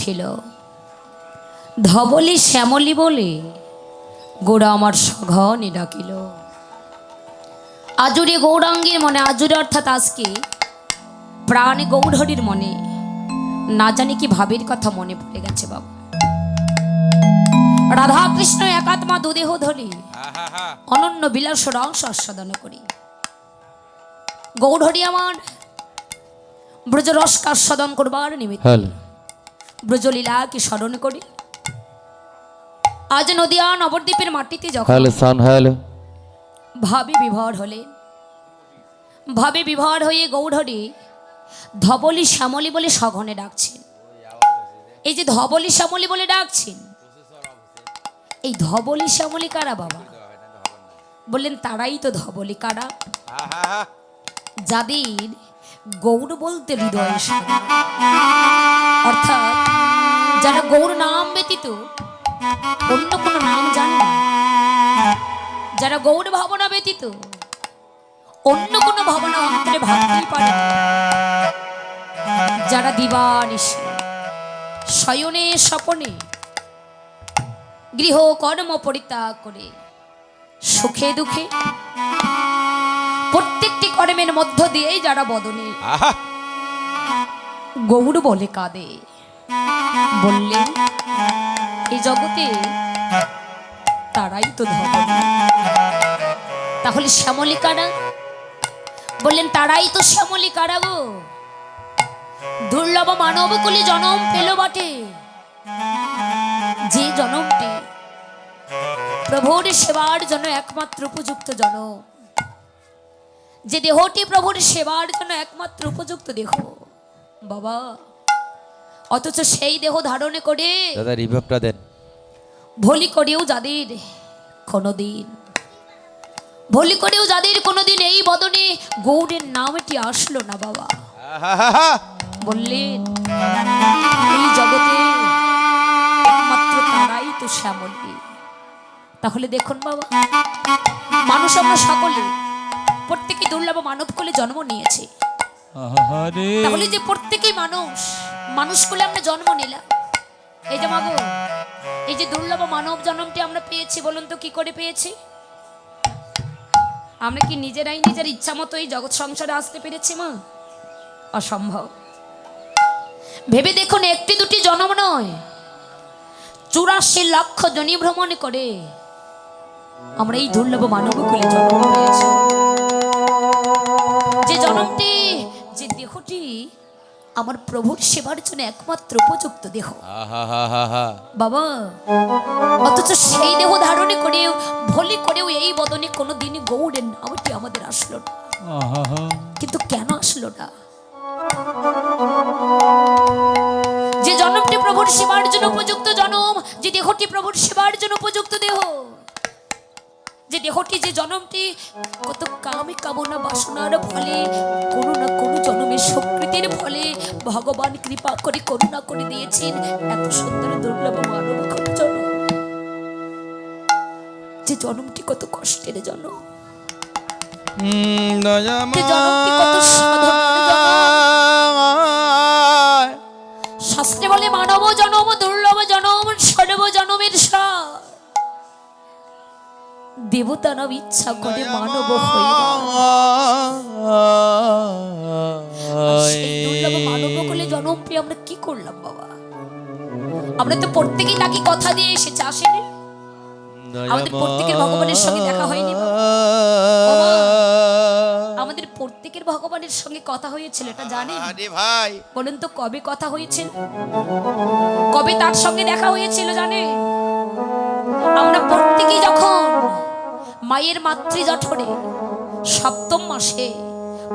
ছিল ধবলি শ্যামলি বলে গোড়া আমার সঘনে ডাকিল। আজুরে গৌরাঙ্গের মনে, আজুরে অর্থাৎ আজকে, প্রাণে গৌরহরির মনে, না জানি কি ভাবের কথা মনে পড়ে গেছে বাবা। রাধা কৃষ্ণ একাত্মা দুদেহ ধরি অনন্য বিলাস রংস আস্বাদন করি। গৌরহরি আমার ব্রজ রসকে আস্বাদন করবার নিমিত্ত ব্রজলীলাকে স্মরণ করি? আজ নদিয়া নবদ্বীপের মাটিতে যখন ভাবে বিভর হলেন ভাবে বিভর হয়ে গৌড়হরি ধবলি শ্যামলি বলে সঘনে ডাকছেন। এই যে ধবলি শ্যামলি বলে ডাকছেন এই ধবলি শ্যামলি কারা বাবা? বললেন তারাই তো ধবলি কারা? যাদের গৌর বলতে হৃদয় অর্থাৎ যারা গৌর নাম ব্যতীত অন্য কোনো নাম জানে না। যারা গৌর ভাবনা ব্যতীত অন্য কোনো ভাবনা অন্তরে ভাবতেই পারে। যারা দিবানিশি শয়নে স্বপনে গৃহ কর্ম পরিত্যাগ করে সুখে দুঃখে প্রত্যেকটি কর্মের মধ্য দিয়েই যারা বদনে গৌর বলে কাঁদে। বললেন এই জগতে তারাই তো ধর্ম। তাহলে শ্যামলী কারা বললেন, তারাই তো শ্যামলী কারা গো। দুর্লভ মানব কুলে জনম পেল বটে। যে জনমটি প্রভুর সেবার জন্য একমাত্র উপযুক্ত জনম। যে দেহটি প্রভুর সেবার জন্য একমাত্র উপযুক্ত দেহ। বাবা অথচ সেই দেহ ধারণে করে দাদা রিভাবটা দেন। ভলি করেও যাদের কোনোদিন ভলি করেও যাদের কোনোদিন এই বদনে গৌরের নামটি আসলো না বাবা। বললেন এই জগতে একমাত্র তারাই তো শ্যামলী তাহলে দেখুন বাবা মানুষ আমরা সকলে প্রত্যেকে দুর্লভ মানব কোলে জন্ম নিয়েছে। তাহলে যে প্রত্যেকেই মানুষ মানুষ কোলে আমরা জন্ম নিলাম। এই যে মাগো, এই যে দুর্লভ মানব জন্মটি আমরা পেয়েছি, বলুন তো কি করে পেয়েছি? আমরা কি নিজেরাই নিজের ইচ্ছা মতো এই জগৎ সংসারে আসতে পেরেছি, মা? অসম্ভব। ভেবে দেখুন, একটি দুটি জন্ম নয়, চুরাশি লক্ষ জনি ভ্রমণ করে আমরা এই দুর্লভ মানব কুলে জন্ম যে জন্মটি দেহটি আমার প্রভুর সেবার জন্য একমাত্র উপযুক্ত দেহ। বাবা অথচ সেই দেহ ধারণে করেও ভলি করেও এই বদনে কোনো দিনই গৌড়ের নামটি আমাদের আসলো না। কিন্তু কেন আসলো না? যে জন্মটি প্রভুর সেবার জন্য উপযুক্ত জনম যে দেহটি প্রভুর সেবার জন্য দেহটি যে জন্মটি কত কামে কামনা বাসনার ফলে কোনো না কোনো জন্মের স্বীকৃতির ফলে ভগবান কৃপা করে করুণা করে দিয়েছেন এত সুন্দর দুর্লভ মানব জন্ম যে জন্মটি কত কষ্টের জন্ম। শাস্ত্রে বলে মানব জনম দুর্লভ জনম সর্ব সার দেবতানব ইচ্ছা করে মানব হইবা সেই দুর্লভ মানব কুলে জন্ম পেয়ে আমরা কি করলাম বাবা? আমরা তো প্রত্যেকেই নাকি কথা দিয়ে এসেছে আসেনি? আমাদের প্রত্যেকের ভগবানের সঙ্গে দেখা হয়নি আমাদের প্রত্যেকের ভগবানের সঙ্গে কথা হয়েছিল এটা জানেন আরে ভাই। বলুন তো কবে কথা হয়েছিল কবে তার সঙ্গে দেখা হয়েছিল জানে? আমরা প্রত্যেকেই যখন মায়ের মাতৃ জঠরে। সপ্তম মাসে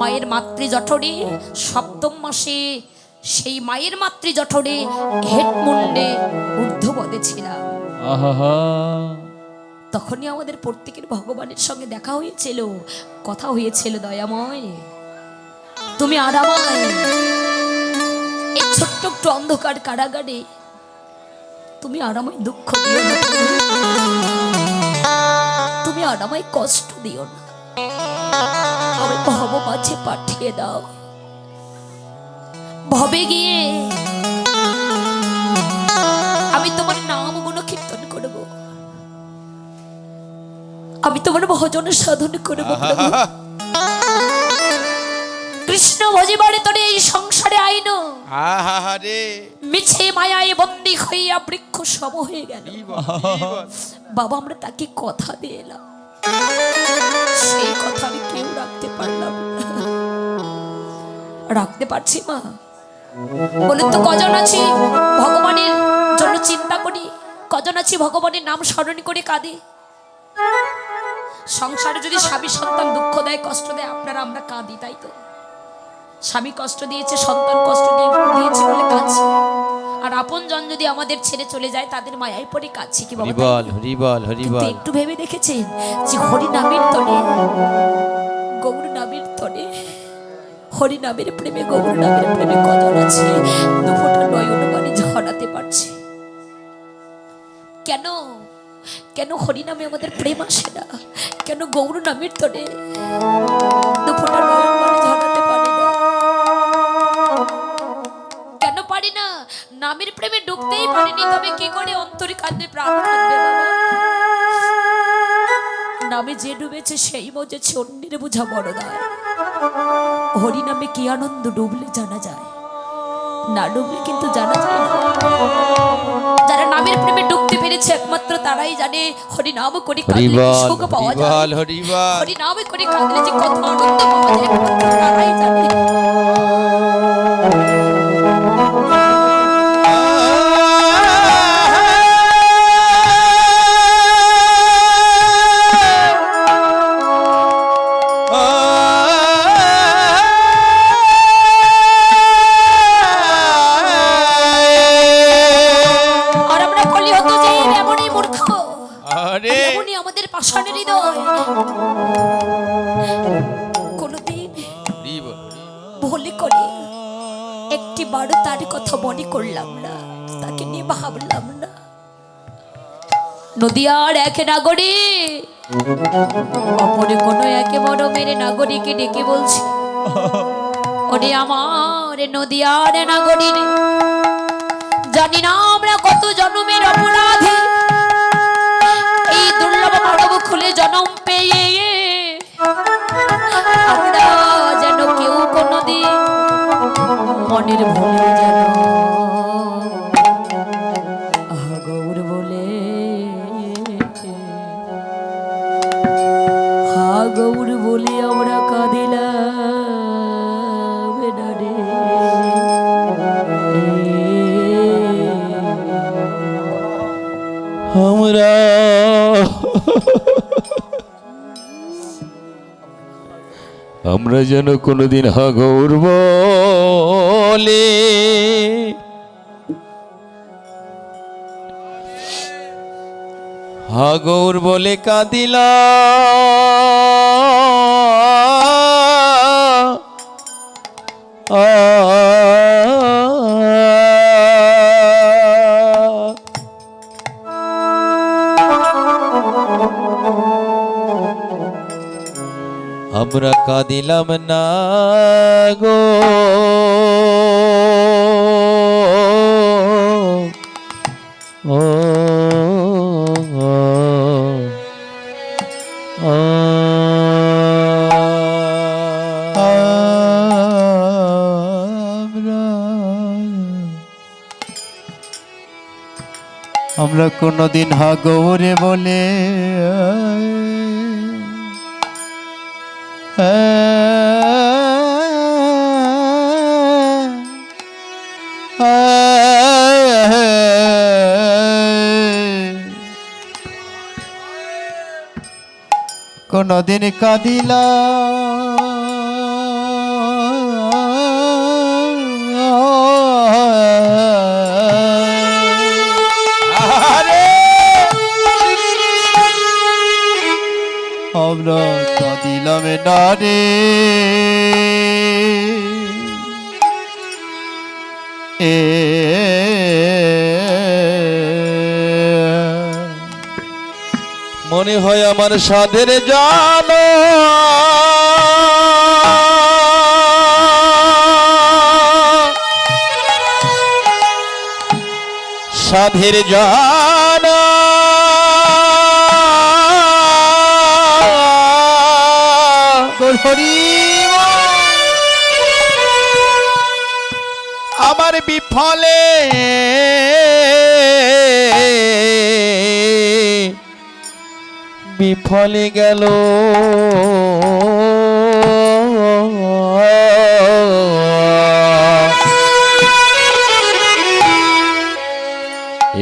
মায়ের মাতৃ জঠরে সপ্তম মাসে সেই মায়ের মাতৃ জঠরে হেড মুন্ডে ঊর্ধ্বপদে ছিলাম। তখনই আমাদের প্রত্যেকের ভগবানের সঙ্গে দেখা হয়েছিল কথা হয়েছিল দয়াময়। তুমি আর এই ছোট্ট একটু অন্ধকার কারাগারে তুমি আর আমায় দুঃখ দিও না। জান আমায় কষ্ট দিও না। আমার ভব মাঝে পাঠিয়ে দাও। ভবে গিয়ে আমি তোমার নাম গুণকীর্তন করব। আমি তোমার ভজন সাধন করব কৃষ্ণ ভজিবারে তোর এই সংসারে আইন। মিছে মায়ায় বন্দী হইয়া বৃক্ষ সব হয়ে গেল। বাবা আমরা তাকে কথা দিয়ে এলাম। সেই কথা আমি কেউ রাখতে পারলাম রাখতে পারছি মা। বলুন তো কজন আছি? ভগবানের জন্য চিন্তা করি। কজন আছি? ভগবানের নাম স্মরণ করে কাঁদে। সংসারে যদি স্বামী সন্তান দুঃখ দেয়, কষ্ট দেয়, আপনারা আমরা কাঁদি, তাই তো? স্বামী কষ্ট দিয়েছে, সন্তান কষ্ট দিয়ে দিয়েছে বলে আর আপন জন যদি আমাদের ছেড়ে চলে যায় তাদের মায়ায় পড়ে কাঁদছি কি বাবা হরিবল না? হরিবল কিন্তু হরিবল। একটু ভেবে দেখেছেন যে হরি নামের তনে গৌর নামের তনে হরি নামের প্রেমে গৌর নামের প্রেমে কজন আছে দুফোটা নয়ন বাণী ঝরাতে পারছে। কেন? কেন হরি নামে আমাদের প্রেম আসে না? কেন গৌর নামের তনে দুফোটা নয়ন নামের প্রেমে ডুবতেই পারিনি তবে কি করে অন্তরে কাঁদবে প্রাণ নামে যে ডুবেছে সেই মজেছে অন্যের বোঝা বড় দায় হরি নামে কি আনন্দ ডুবলে জানা যায়? না ডুবলে কিন্তু জানা যায় না। যারা নামের প্রেমে ডুবতে পেরেছে একমাত্র তারাই জানে হরি নাম করে কাঁদলে সুখ পাওয়া যায়? হরি নামে করে কাঁদলে যে কত আনন্দ পাওয়া যায় তারাই জানে। আরে। এমনই আমাদের পাষাণের হৃদয়। কোনদিন ভুলে করে একটি বারো তার কথা মনে করলাম না, তাকে নিয়ে ভাবলাম না। নদিয়ার এক নাগরী, অপরে কোনো একে বড় মেরে নাগরীকে ডেকে বলছে, ওরে আমার নদিয়ার নাগরী রে, জানি না আমরা কত জন্মের অপরাধী খুলে জনম পেয়ে আমরা যেন কেউ কোনোদিন মনের ভুলে আমরা যেন কোনোদিন হাগৌর বলে। হাগৌর বলে কাঁদিলা। আ আমরা কাঁদিলাম না গো ও আমরা কোনোদিন হাগৌরে বলে কোনদিন কাঁদিলা আমরা কাঁদিলাম না রে এ মনে হয় আমার সাধের জানো। সাধের জানা। হরি আমার বিফলে। বিফলে গেল।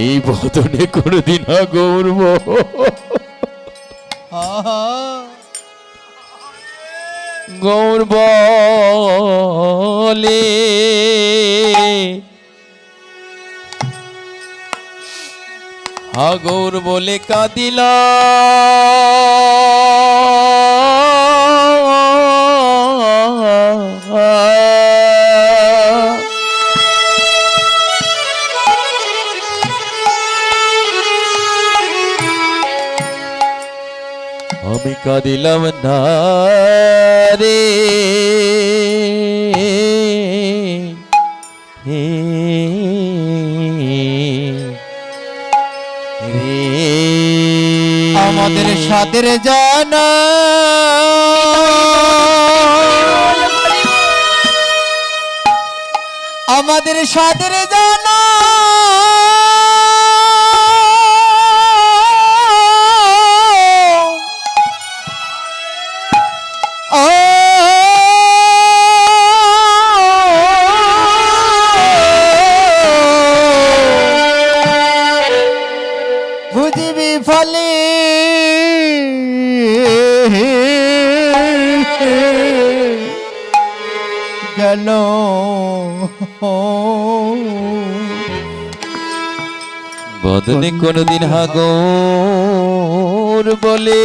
এই বদনে কোনদিন গৌরব গৌর বলে। হা গৌর বলে কাঁদিলা। আমি কাঁদিলাম না। রে। আমাদের সাদের জানা। আমাদের সাদের জানা। বদনে কোনদিন হাগর বলে।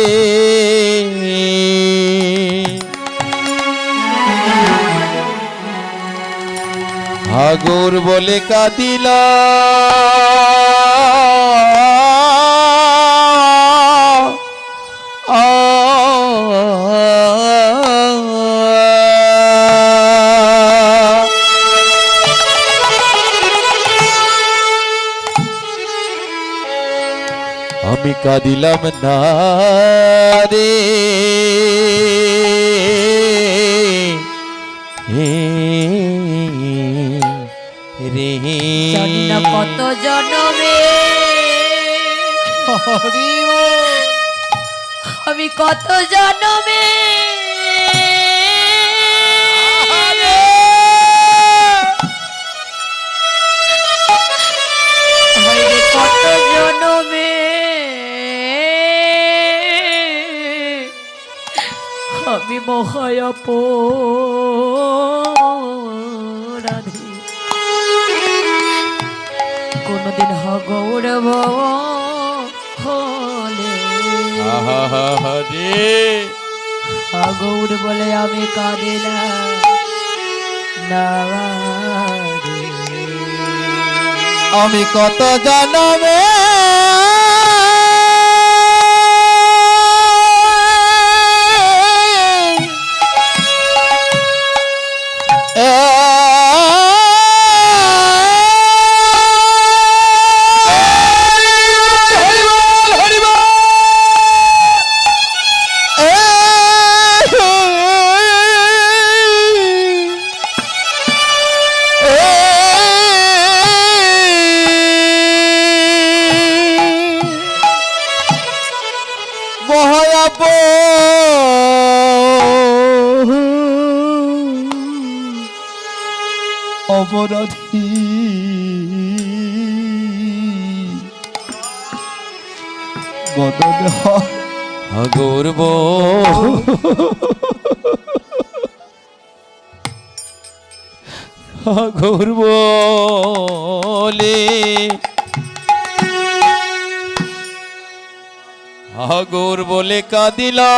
হাগর বলে কাঁদিলা আমি কাঁদিলাম না রে। রে। কত জনমে। আমি কত জনমে। আমি মহায়প রাধে কোনদিন হগৌরব হলে। রে গৌর বলে আমি কাঁদিলাম না। আমি কত জনমে মহায়াপ অপরাধী বদন হয় হাগর হাগর বলে হাগর বলে কাঁদিলা।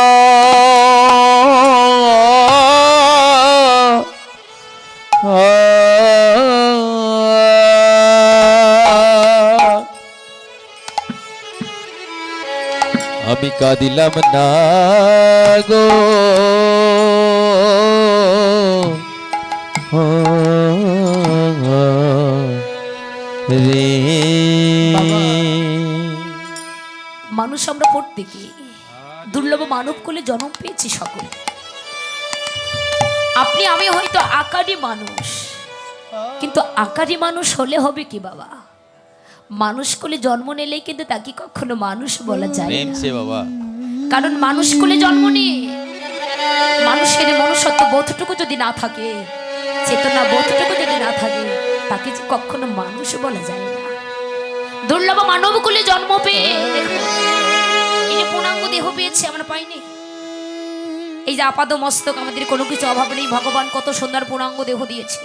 আমি কাঁদিলাম না গো। রে মানুষ আমরা প্রত্যেকে দুর্লভ মানব কোলে জন্ম পেয়েছি সকলে। আপনি আমি হয়তো আকারই মানুষ কিন্তু আকারই মানুষ হলে হবে কি বাবা? মানুষ কোলে জন্ম নিলেই কিন্তু তাকে কখনো মানুষ বলা যায় না। বাবা। কারণ মানুষ কোলে জন্ম নিয়ে মানুষের মনুষ্যত্ব বোধটুকু যদি না থাকে চেতনা বোধটুকু যদি না থাকে তাকে যে কখনো মানুষ বলা যায় না। দুর্লভ মানব কুলে জন্ম পেয়ে এই যে পূর্ণাঙ্গ দেহ পেয়েছে আমরা পাইনি। এই যে আপাদ মস্তক আমাদের কোনো কিছু অভাব নেই। ভগবান কত সুন্দর পূর্ণাঙ্গ দেহ দিয়েছে।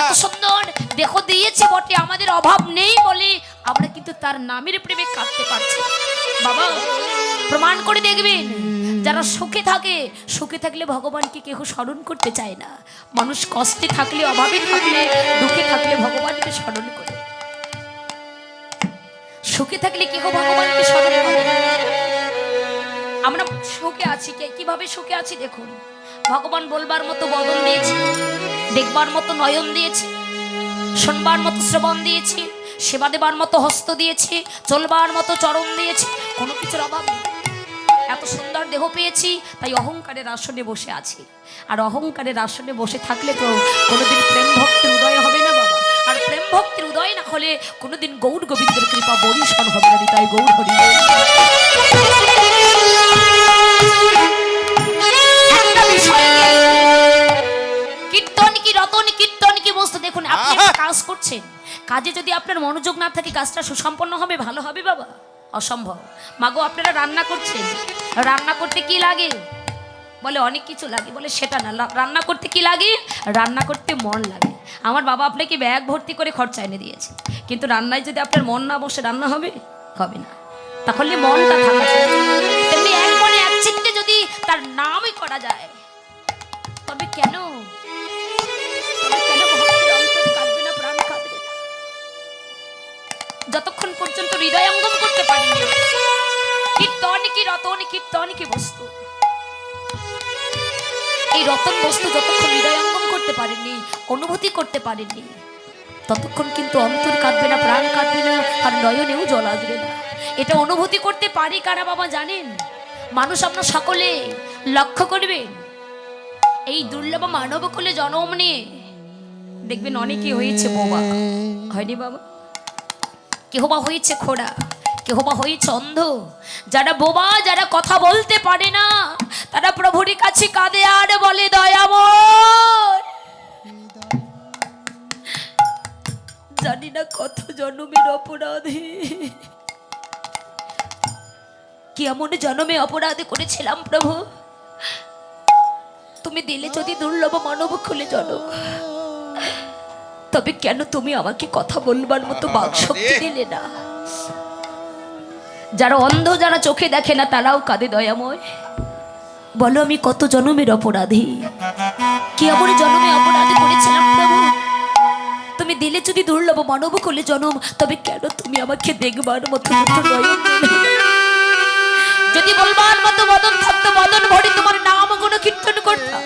এত সুন্দর দেহ দিয়েছে বটে আমাদের অভাব নেই বলে আমরা কিন্তু তার নামের প্রেমে কাঁদতে পারছি। বাবা প্রমাণ করে দেখবেন যারা সুখে থাকে সুখে থাকলে ভগবানকে কেউ স্মরণ করতে চায় না। মানুষ কষ্টে থাকলে অভাবে থাকলে দুঃখে থাকলে ভগবানকে স্মরণ করে। সুখে থাকলে কেউ ভগবানকে স্মরণ আমরা সুখে আছি কে? কীভাবে সুখে আছি দেখুন। ভগবান বলবার মতো বদন দিয়েছে, দেখবার মতো নয়ন দিয়েছে, শুনবার মতো শ্রবণ দিয়েছে, সেবা দেবার মতো হস্ত দিয়েছে, চলবার মতো চরণ দিয়েছে, কোনো কিছুর অভাব নেই। এত সুন্দর দেহ পেয়েছি, তাই অহংকারের আসনে বসে আছি। আর অহংকারের আসনে বসে থাকলে তো কোনোদিন প্রেম ভক্তির উদয় হবে না বাবা। ভক্তির উদয় না হলে কোনোদিন গৌর গোবিন্দের কৃপা বরিশন হবে না তাই গৌর হরি কীর্তন কি রতন কীর্তন কি বস্তু? দেখুন আপনি কাজ করছেন। কাজে যদি আপনার মনোযোগ না থাকে কাজটা সুসম্পন্ন হবে ভালো হবে বাবা। অসম্ভব। মাগো আপনারা রান্না করছেন। রান্না করতে কি লাগে? বলে অনেক কিছু লাগে বলে সেটা না। রান্না করতে কি লাগে? রান্না করতে মন লাগে। আমার বাবা আপনাকে ব্যাগ ভর্তি করে খরচা এনে দিয়েছে। কিন্তু রান্নায় যদি আপনার মন না বসে রান্না হবে হবে না। তাহলে মনটা থাকা তেমনি এক মনে এক চিত্তে যদি তার নামই করা যায়, তবে কেন? যতক্ষণ পর্যন্ত হৃদয়ঙ্গম করতে পারিনি কীর্তন কি রতন, কীর্তন কি বস্তু এই রতন বস্তু যতক্ষণ হৃদয়ঙ্গম করতে পারেননি, অনুভূতি করতে পারেননি, ততক্ষণ কিন্তু অন্তর কাঁদবে না, প্রাণ কাঁদবে না, আর নয়নেও জল আসবে না। এটা অনুভূতি করতে পারি কারা বাবা জানেন? মানুষ আপনার সকলে লক্ষ্য করবেন এই দুর্লভ মানব কুলে জন্ম নিয়ে। দেখবেন অনেকে হয়েছে বোবা হয়নি বাবা? কেহ বা হয়েছে খোড়া। কেহ বা হয়েছে অন্ধ যারা বোবা যারা কথা বলতে পারে না তারা প্রভুর কাছে কাঁদে আর বলে দয়াময় জানি না কত জন্মের অপরাধে। কেমন জন্মে অপরাধ করেছিলাম প্রভু? তুমি দিলে যদি দুর্লভ মানব খুলে জনক। তবে কেন তুমি আমাকে কথা বলবার মতো বাক শক্তি দিলে না? যারা অন্ধ, যারা চোখে দেখে না, তারাও কাঁদে দয়াময়। বলো আমি কত জনমের অপরাধী? কি এমন জন্মে অপরাধ করেছিলাম প্রভু? তুমি দিলে যদি দুর্লভ মানব কোলে জনম, তবে কেন তুমি আমাকে দেখবার মতো? যদি বলবার মতো মদন থাকতো, মদন ভরে তোমার নাম গুণ কীর্তন করতাম।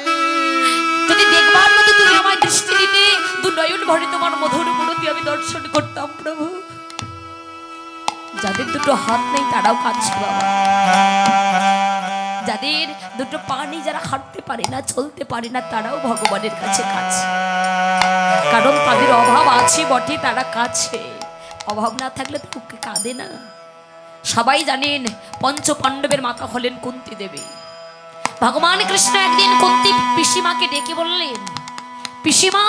যদি দেখবার মতো তুমি আমার দৃষ্টি দিতে দু নয়ন ভরে তোমার মধুর মূরতি আমি দর্শন করতাম প্রভু। যাদের দুটো হাত নেই তারাও কাঁদছে বাবা যাদের দুটো পা নেই যারা হাঁটতে পারে না, চলতে পারে না, তারাও ভগবানের কাছে কাছে কারণ তাদের অভাব আছে বটে, তারা কাছে অভাব না থাকলে তো কাঁদে না। সবাই জানেন পঞ্চ পাণ্ডবের মাতা হলেন কুন্তি দেবী। ভগবান কৃষ্ণ একদিন কুন্তি পিসিমাকে ডেকে বললেন, পিসিমা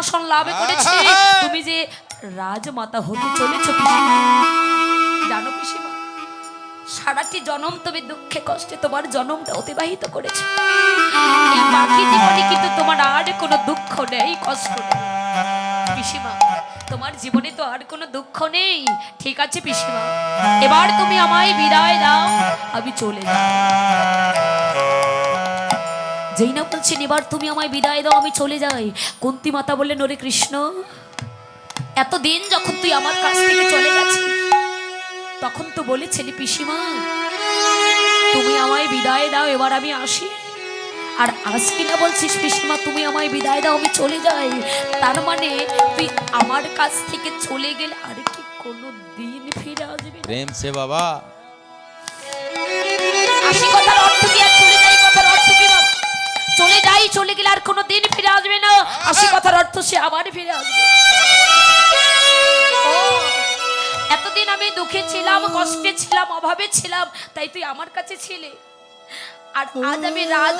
সিংহাসন লাভ করেছে। তুমি যে রাজমাতা হতে চলেছ জানো পিসিমা সারাটি জনম তুমি দুঃখে কষ্টে তোমার জনমটা অতিবাহিত করেছ। এই বাকি জীবনে কিন্তু তোমার আর কোনো দুঃখ নেই কষ্ট নেই। পিসিমা তোমার জীবনে তো আর কোনো দুঃখ নেই। ঠিক আছে পিসিমা এবার তুমি আমায় বিদায় দাও আমি চলে যাই যেই না বলছেন এবার তুমি আমায় বিদায় দাও আমি চলে যাই। কুন্তি মাতা বললেন ওরে কৃষ্ণ এতদিন যখন তুই আমার কাছ থেকে চলে গেছিস তখন তো বলেছিলি পিসিমা তুমি আমায় বিদায় দাও এবার আমি আসি। আর আজ কিনা বলছিস পিসিমা তুমি আমায় বিদায় দাও আমি চলে যাই। তার মানে তুই আমার কাছ থেকে চলে গেলে আর কি কোনো দিন ফিরে প্রেম সে বাবা। আসি কথার অর্থ কি আর চলে যাই চলে গেলে আর কোনো দিন ফিরে আসবে না। আসি কথার অর্থ সে আবার ফিরে আসবে। এতদিন আমি দুঃখে ছিলাম কষ্টে ছিলাম অভাবে ছিলাম তাই তুই আমার কাছে ছিলে। আর আজ আমি রাজ